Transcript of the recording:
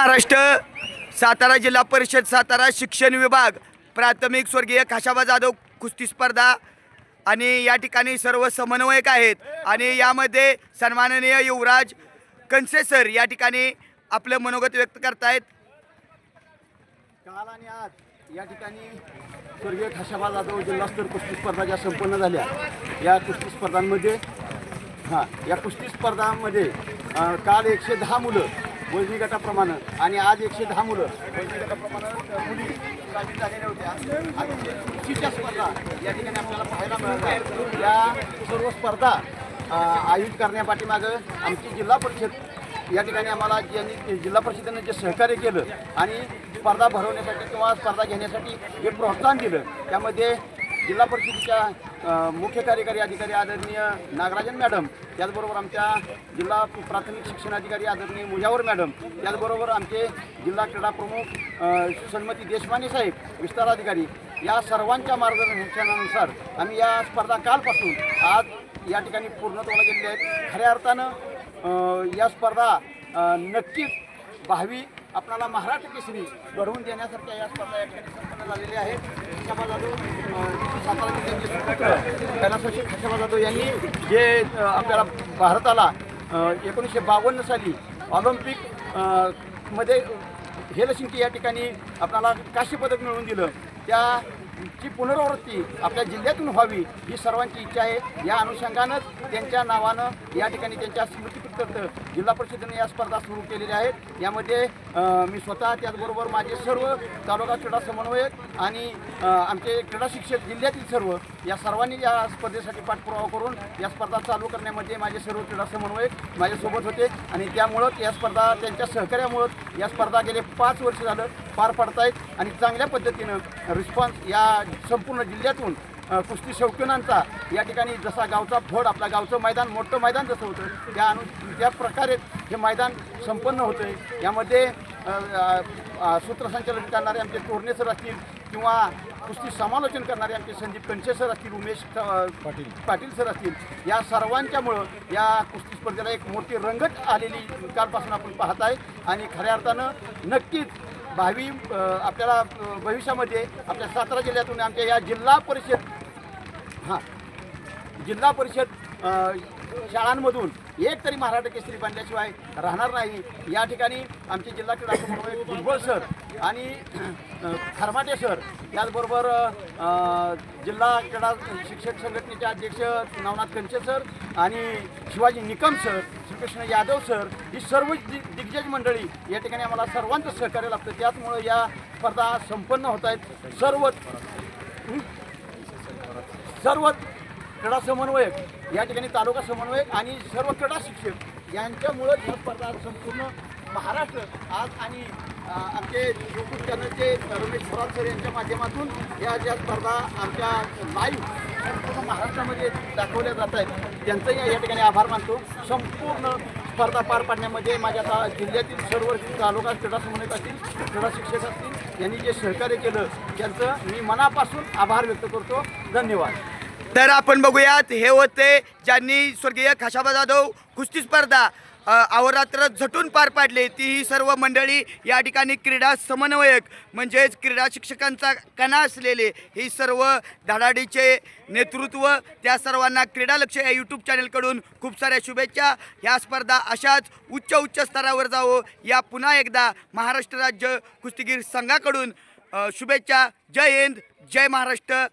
महाराष्ट्र सातारा जिल्हा परिषद सातारा शिक्षण विभाग प्राथमिक स्वर्गीय खाशाबा जाधव कुस्ती स्पर्धा आणि या ठिकाणी सर्व समन्वयक आहेत. आणि यामध्ये सन्माननीय युवराज कनसे सर या ठिकाणी आपलं मनोगत व्यक्त करतायत. काल आणि आज या ठिकाणी स्वर्गीय खाशाबा जाधव जिल्हास्तर कुस्ती स्पर्धा ज्या संपन्न झाल्या या कुस्ती स्पर्धांमध्ये हां या कुस्ती स्पर्धांमध्ये काल एकशे दहा मुलं वजनी गटाप्रमाणे आणि आज एकशे दहा मुलं. वजनी गटाप्रमाणे मुली सामील झालेल्या होत्या आणि कुस्तीच्या स्पर्धा या ठिकाणी आपल्याला पाहायला मिळाल्या या सर्व स्पर्धा आयोजित करण्यापाठीमागं आमची जिल्हा परिषद या ठिकाणी आम्हाला ज्यांनी जिल्हा परिषदेने जे सहकार्य केलं आणि स्पर्धा भरवण्यासाठी किंवा स्पर्धा घेण्यासाठी जे प्रोत्साहन दिलं त्यामध्ये जिल्हा परिषदेच्या मुख्य कार्यकारी अधिकारी आदरणीय नागराजन मॅडम त्याचबरोबर आमच्या जिल्हा प्राथमिक शिक्षण अधिकारी आदरणीय मुजावर मॅडम त्याचबरोबर आमचे जिल्हा क्रीडा प्रमुख अ, सन्मती देशमाने साहेब विस्तार अधिकारी या सर्वांच्या मार्गदर्शनानुसार आम्ही या स्पर्धा कालपासून आज या ठिकाणी पूर्णत्वाला गेलेल्या आहेत. खऱ्या अर्थानं या स्पर्धा नक्कीच भावी आपल्याला महाराष्ट्र केसरी घडवून देण्यासारख्या या स्पर्धा या ठिकाणी संपन्न झालेल्या आहेत. खशाबा जाधव सातारा जिल्ह्याचे सुपुत्र कैलासवासी खशाबा जाधव यांनी जे आपल्याला भारताला एकोणीसशे बावन्न साली ऑलिम्पिकमध्ये हेलसिंकी या ठिकाणी आपल्याला काश्य पदक मिळवून दिलं. त्या ची पुनरावृत्ती आपल्या जिल्ह्यातून व्हावी ही सर्वांची इच्छा आहे. या अनुषंगानंच त्यांच्या नावानं या ठिकाणी त्यांच्या स्मृती करतं जिल्हा परिषदेने या स्पर्धा सुरू केलेल्या आहेत. यामध्ये मी स्वतः त्याचबरोबर माझे सर्व तालुका क्रीडा समन्वयक आणि आमचे क्रीडा शिक्षक जिल्ह्यातील सर्व या सर्वांनी या स्पर्धेसाठी पाठपुरावा करून या स्पर्धा चालू करण्यामध्ये माझे सर्व क्रीडा समन्वयक माझ्यासोबत होते. आणि त्यामुळं या स्पर्धा त्यांच्या सहकार्यामुळं या स्पर्धा गेले पाच वर्ष झालं पार पडतायत. आणि चांगल्या पद्धतीनं रिस्पॉन्स या संपूर्ण जिल्ह्यातून कुस्ती शौकीनांचा या ठिकाणी जसा गावचा फड आपल्या गावचं मैदान मोठं मैदान जसं होतं त्या अनु त्या प्रकारे हे मैदान संपन्न होतं आहे यामध्ये सूत्रसंचालन करणारे आमचे तोरणे सर असतील किंवा कुस्ती समालोचन करणारे आमचे संदीप कंचे सर असतील उमेश पाटील. पाटील सर असतील या सर्वांच्यामुळं या कुस्ती स्पर्धेला एक मोठी रंगत आलेली कालपासून आपण पाहत आहे आणि खऱ्या अर्थानं नक्कीच भावी आपल्याला भविष्यामध्ये आपल्या सातारा जिल्ह्यातून आमच्या या जिल्हा परिषद हां. जिल्हा परिषद शाळांमधून एक तरी महाराष्ट्र केसरी बांधल्याशिवाय राहणार नाही. या ठिकाणी आमचे जिल्हा क्रीडा समन्वयक भुजबळ सर आणि खरमाटे सर त्याचबरोबर जिल्हा क्रीडा शिक्षक संघटनेचे अध्यक्ष नवनाथ कंचे सर आणि शिवाजी निकम सर श्रीकृष्ण यादव सर ही सर्व दिग्गज मंडळी या ठिकाणी आम्हाला सर्वांचं सहकार्य लागतं त्याचमुळं या स्पर्धा संपन्न होत आहेत. सर्व सर्व क्रीडा समन्वयक या ठिकाणी तालुका समन्वयक आणि सर्व क्रीडा शिक्षक यांच्यामुळं ही स्पर्धा संपूर्ण महाराष्ट्र आज आणि आमचे यूट्यूब चॅनलचे रमेश थोरात सर यांच्या माध्यमातून या ज्या स्पर्धा आमच्या लाईव्ह संपूर्ण महाराष्ट्रामध्ये दाखवल्या जात आहेत. त्यांचंही या ठिकाणी आभार मानतो. संपूर्ण स्पर्धा पार पाडण्यामध्ये माझ्या ता जिल्ह्यातील सर्व तालुका क्रीडा समन्वयक असतील क्रीडा शिक्षक असतील यांनी जे सहकार्य केलं त्यांचं मी मनापासून आभार व्यक्त करतो. धन्यवाद. तर आपण बघूयात हे होते ज्यांनी स्वर्गीय खाशाबा जाधव कुस्ती स्पर्धा. अवरात्र झटून पार पाडले. ती ही सर्व मंडळी या ठिकाणी क्रीडा समन्वयक म्हणजेच क्रीडा शिक्षकांचा कणा असलेले ही सर्व धडाडीचे नेतृत्व त्या सर्वांना क्रीडा लक्ष या यूट्यूब चॅनलकडून खूप साऱ्या शुभेच्छा. ह्या स्पर्धा अशाच उच्च उच्च स्तरावर जावो. या पुन्हा एकदा महाराष्ट्र राज्य कुस्तीगीर संघाकडून शुभेच्छा. जय हिंद जय महाराष्ट्र.